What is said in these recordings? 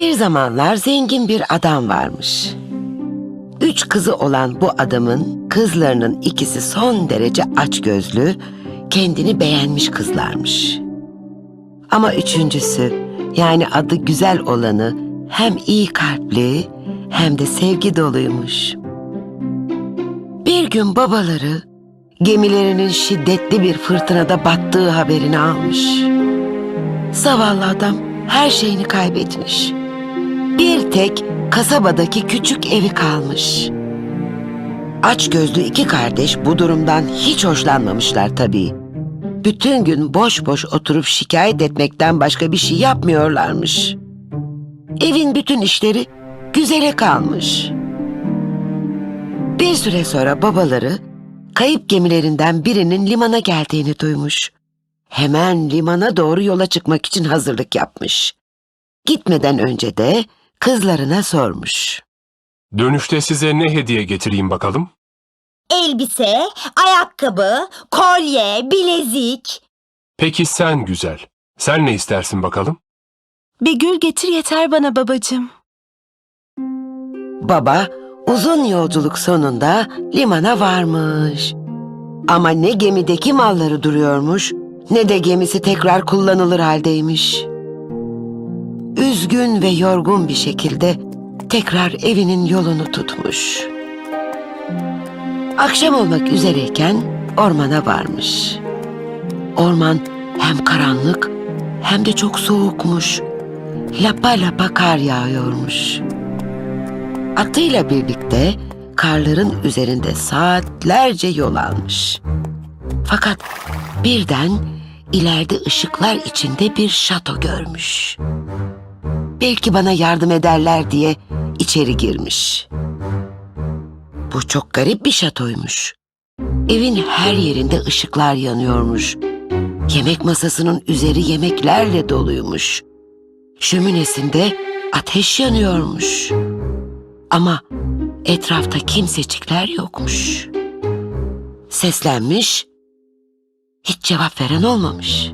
Bir zamanlar zengin bir adam varmış. Üç kızı olan bu adamın kızlarının ikisi son derece açgözlü, kendini beğenmiş kızlarmış. Ama üçüncüsü, yani adı güzel olanı hem iyi kalpli hem de sevgi doluymuş. Bir gün babaları gemilerinin şiddetli bir fırtınada battığı haberini almış. Zavallı adam her şeyini kaybetmiş. Bir tek kasabadaki küçük evi kalmış. Aç gözlü iki kardeş bu durumdan hiç hoşlanmamışlar tabii. Bütün gün boş boş oturup şikayet etmekten başka bir şey yapmıyorlarmış. Evin bütün işleri güzele kalmış. Bir süre sonra babaları kayıp gemilerinden birinin limana geldiğini duymuş. Hemen limana doğru yola çıkmak için hazırlık yapmış. Gitmeden önce de kızlarına sormuş. Dönüşte size ne hediye getireyim bakalım? Elbise, ayakkabı, kolye, bilezik. Peki sen güzel. Sen ne istersin bakalım? Bir gül getir yeter bana babacığım. Baba uzun yolculuk sonunda limana varmış. Ama ne gemideki malları duruyormuş ne de gemisi tekrar kullanılır haldeymiş. Üzgün ve yorgun bir şekilde tekrar evinin yolunu tutmuş. Akşam olmak üzereyken ormana varmış. Orman hem karanlık hem de çok soğukmuş. Lapa lapa kar yağıyormuş. Atıyla birlikte karların üzerinde saatlerce yol almış. Fakat birden ileride ışıklar içinde bir şato görmüş. Belki bana yardım ederler diye içeri girmiş. Bu çok garip bir şatoymuş. Evin her yerinde ışıklar yanıyormuş. Yemek masasının üzeri yemeklerle doluymuş. Şöminesinde ateş yanıyormuş. Ama etrafta kimsecikler yokmuş. Seslenmiş, hiç cevap veren olmamış.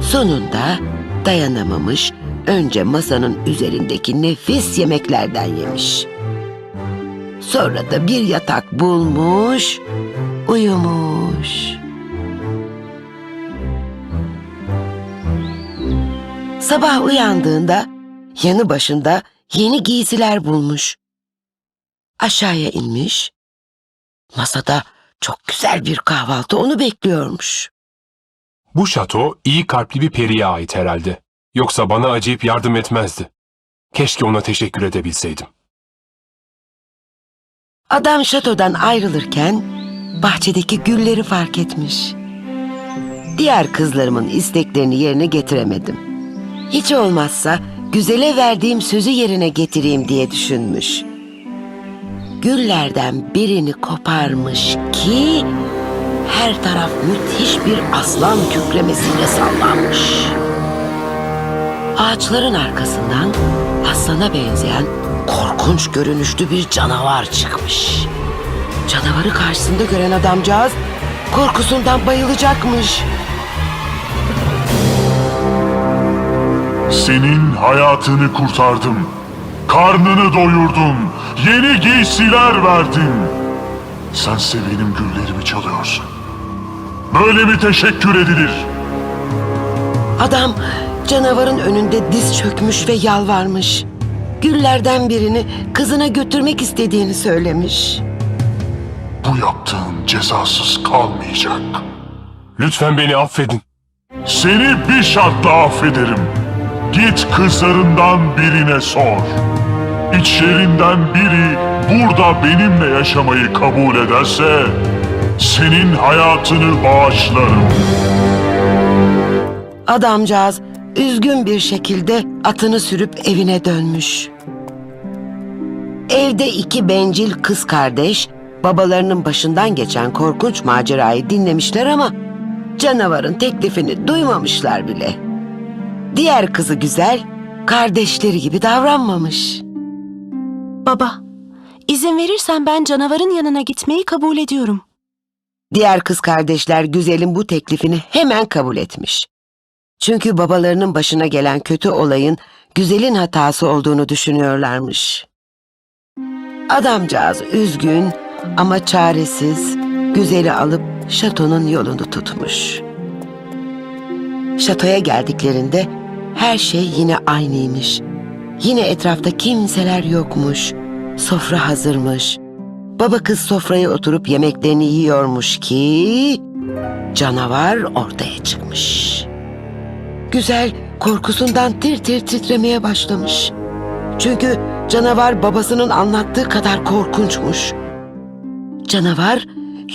Sonunda dayanamamış, önce masanın üzerindeki nefis yemeklerden yemiş. Sonra da bir yatak bulmuş, uyumuş. Sabah uyandığında yanı başında yeni giysiler bulmuş. Aşağıya inmiş. Masada çok güzel bir kahvaltı onu bekliyormuş. Bu şato iyi kalpli bir periye ait herhalde. Yoksa bana acıyıp yardım etmezdi. Keşke ona teşekkür edebilseydim. Adam şatodan ayrılırken bahçedeki gülleri fark etmiş. Diğer kızlarımın isteklerini yerine getiremedim. Hiç olmazsa güzele verdiğim sözü yerine getireyim diye düşünmüş. Güllerden birini koparmış ki her taraf müthiş bir aslan kükremesiyle sallanmış. Ağaçların arkasından aslana benzeyen korkunç görünüşlü bir canavar çıkmış. Canavarı karşısında gören adamcağız korkusundan bayılacakmış. Senin hayatını kurtardım. Karnını doyurdum. Yeni giysiler verdim. Sense benim güllerimi çalıyorsun. Böyle mi teşekkür edilir? Adam canavarın önünde diz çökmüş ve yalvarmış. Güllerden birini kızına götürmek istediğini söylemiş. Bu yaptığın cezasız kalmayacak. Lütfen beni affedin. Seni bir şartla affederim. Git kızlarından birine sor. İçlerinden biri burada benimle yaşamayı kabul ederse senin hayatını bağışlarım. Adamcağız üzgün bir şekilde atını sürüp evine dönmüş. Evde iki bencil kız kardeş babalarının başından geçen korkunç macerayı dinlemişler ama canavarın teklifini duymamışlar bile. Diğer kızı güzel, kardeşleri gibi davranmamış. Baba, izin verirsen ben canavarın yanına gitmeyi kabul ediyorum. Diğer kız kardeşler güzelin bu teklifini hemen kabul etmiş. Çünkü babalarının başına gelen kötü olayın güzelin hatası olduğunu düşünüyorlarmış. Adamcağız üzgün ama çaresiz güzeli alıp şatonun yolunu tutmuş. Şatoya geldiklerinde her şey yine aynıymış. Yine etrafta kimseler yokmuş. Sofra hazırmış. Baba kız sofraya oturup yemeklerini yiyormuş ki canavar ortaya çıkmış. Güzel korkusundan tir tir titremeye başlamış. Çünkü canavar babasının anlattığı kadar korkunçmuş. Canavar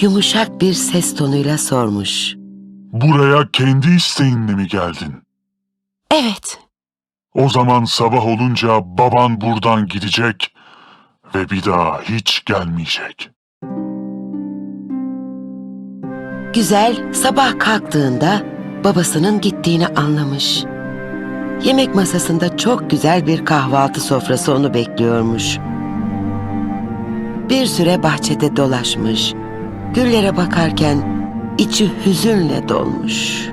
yumuşak bir ses tonuyla sormuş. Buraya kendi isteğinle mi geldin? Evet. O zaman sabah olunca baban buradan gidecek ve bir daha hiç gelmeyecek. Güzel sabah kalktığında babasının gittiğini anlamış. Yemek masasında çok güzel bir kahvaltı sofrası onu bekliyormuş. Bir süre bahçede dolaşmış. Güllere bakarken içi hüzünle dolmuş.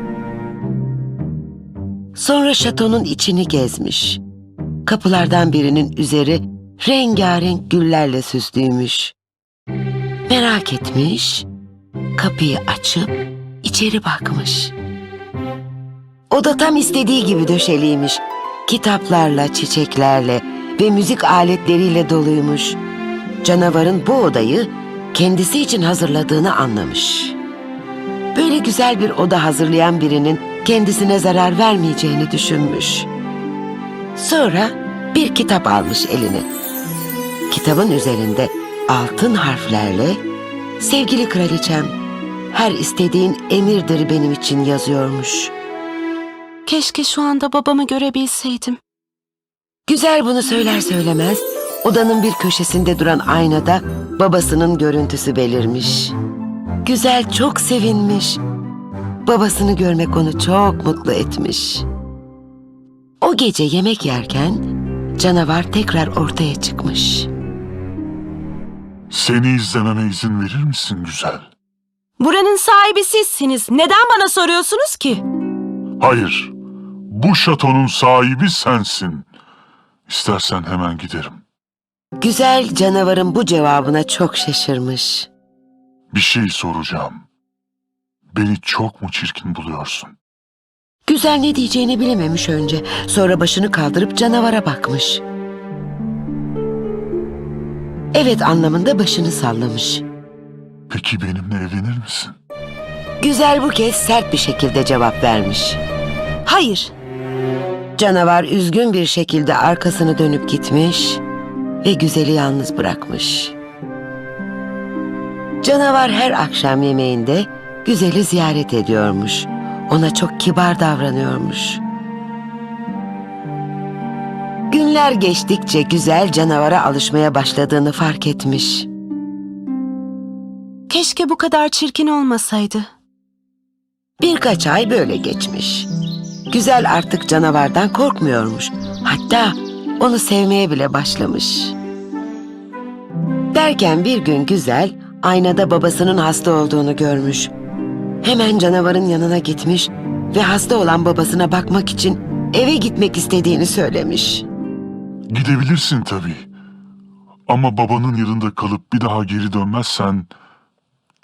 Sonra şatonun içini gezmiş. Kapılardan birinin üzeri rengarenk güllerle süslüymüş. Merak etmiş, kapıyı açıp içeri bakmış. Oda tam istediği gibi döşeliymiş. Kitaplarla, çiçeklerle ve müzik aletleriyle doluymuş. Canavarın bu odayı kendisi için hazırladığını anlamış. Böyle güzel bir oda hazırlayan birinin kendisine zarar vermeyeceğini düşünmüş. Sonra bir kitap almış eline. Kitabın üzerinde altın harflerle Sevgili kraliçem, her istediğin emirdir benim için yazıyormuş. Keşke şu anda babamı görebilseydim. Güzel bunu söyler söylemez, odanın bir köşesinde duran aynada babasının görüntüsü belirmiş. Güzel çok sevinmiş. Babasını görmek onu çok mutlu etmiş. O gece yemek yerken canavar tekrar ortaya çıkmış. Seni izlememe izin verir misin güzel? Buranın sahibi sizsiniz. Neden bana soruyorsunuz ki? Hayır, bu şatonun sahibi sensin. İstersen hemen giderim. Güzel canavarın bu cevabına çok şaşırmış. Bir şey soracağım. Beni çok mu çirkin buluyorsun? Güzel ne diyeceğini bilememiş önce. Sonra başını kaldırıp canavara bakmış. Evet anlamında başını sallamış. Peki benimle evlenir misin? Güzel bu kez sert bir şekilde cevap vermiş. Hayır. Canavar üzgün bir şekilde arkasını dönüp gitmiş ve güzeli yalnız bırakmış. Canavar her akşam yemeğinde güzeli ziyaret ediyormuş. Ona çok kibar davranıyormuş. Günler geçtikçe güzel canavara alışmaya başladığını fark etmiş. Keşke bu kadar çirkin olmasaydı. Birkaç ay böyle geçmiş. Güzel artık canavardan korkmuyormuş. Hatta onu sevmeye bile başlamış. Derken bir gün Güzel aynada babasının hasta olduğunu görmüş. Hemen canavarın yanına gitmiş ve hasta olan babasına bakmak için eve gitmek istediğini söylemiş. Gidebilirsin tabii. Ama babanın yanında kalıp bir daha geri dönmezsen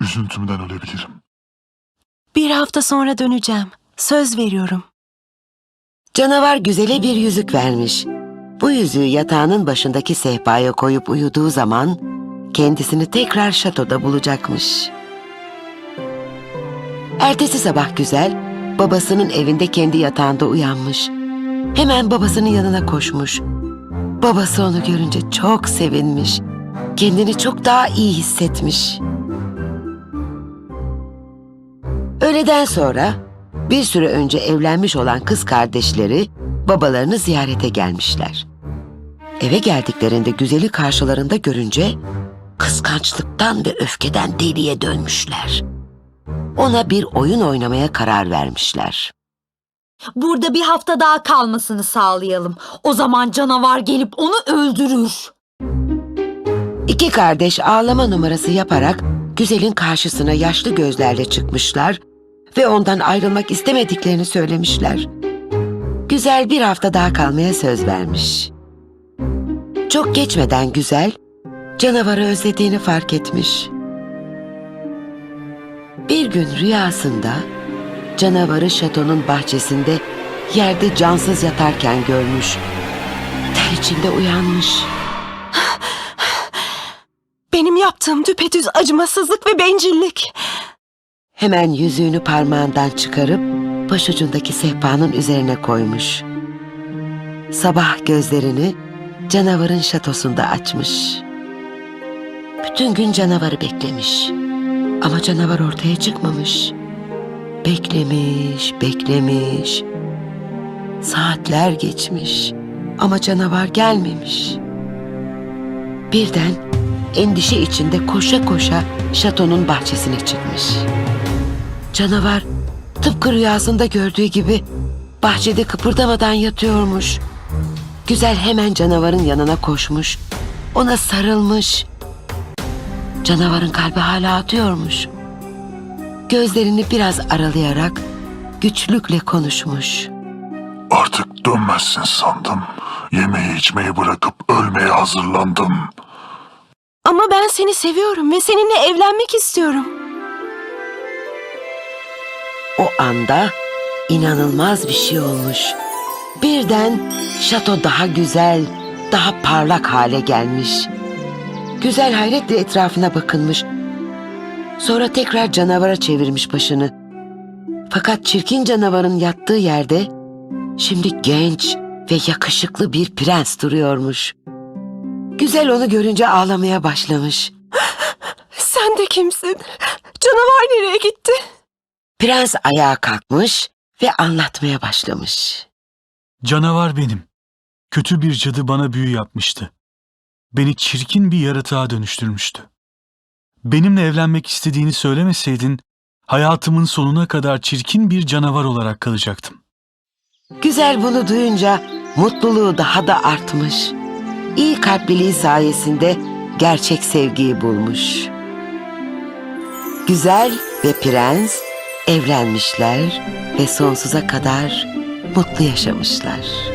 üzüntümden ölebilirim. Bir hafta sonra döneceğim. Söz veriyorum. Canavar Güzel'e bir yüzük vermiş. Bu yüzüğü yatağının başındaki sehpaya koyup uyuduğu zaman kendisini tekrar şatoda bulacakmış. Ertesi sabah Güzel, babasının evinde kendi yatağında uyanmış. Hemen babasının yanına koşmuş. Babası onu görünce çok sevinmiş. Kendini çok daha iyi hissetmiş. Öğleden sonra bir süre önce evlenmiş olan kız kardeşleri babalarını ziyarete gelmişler. Eve geldiklerinde güzeli karşılarında görünce kıskançlıktan ve öfkeden deliye dönmüşler. Ona bir oyun oynamaya karar vermişler. Burada bir hafta daha kalmasını sağlayalım. O zaman canavar gelip onu öldürür. İki kardeş ağlama numarası yaparak güzelin karşısına yaşlı gözlerle çıkmışlar ve ondan ayrılmak istemediklerini söylemişler. Güzel bir hafta daha kalmaya söz vermiş. Çok geçmeden Güzel, canavarı özlediğini fark etmiş. Bir gün rüyasında canavarı şatonun bahçesinde yerde cansız yatarken görmüş. Ter içinde uyanmış. Benim yaptığım düpedüz acımasızlık ve bencillik. Hemen yüzüğünü parmağından çıkarıp başucundaki sehpanın üzerine koymuş. Sabah gözlerini canavarın şatosunda açmış. Bütün gün canavarı beklemiş. Ama canavar ortaya çıkmamış. Beklemiş, beklemiş. Saatler geçmiş ama canavar gelmemiş. Birden endişe içinde koşa koşa şatonun bahçesine çıkmış. Canavar tıpkı rüyasında gördüğü gibi bahçede kıpırdamadan yatıyormuş. Güzel hemen canavarın yanına koşmuş. Ona sarılmış. Canavarın kalbi hala atıyormuş. Gözlerini biraz aralayarak güçlükle konuşmuş. Artık dönmezsin sandım. Yemeği içmeyi bırakıp ölmeye hazırlandım. Ama ben seni seviyorum ve seninle evlenmek istiyorum. O anda inanılmaz bir şey olmuş. Birden şato daha güzel, daha parlak hale gelmiş. Güzel hayretle etrafına bakınmış. Sonra tekrar canavara çevirmiş başını. Fakat çirkin canavarın yattığı yerde şimdi genç ve yakışıklı bir prens duruyormuş. Güzel onu görünce ağlamaya başlamış. Sen de kimsin? Canavar nereye gitti? Prens ayağa kalkmış ve anlatmaya başlamış. Canavar benim. Kötü bir cadı bana büyü yapmıştı. Beni çirkin bir yaratığa dönüştürmüştü. Benimle evlenmek istediğini söylemeseydin, hayatımın sonuna kadar çirkin bir canavar olarak kalacaktım. Güzel bunu duyunca mutluluğu daha da artmış. İyi kalpliliği sayesinde gerçek sevgiyi bulmuş. Güzel ve prens evlenmişler ve sonsuza kadar mutlu yaşamışlar.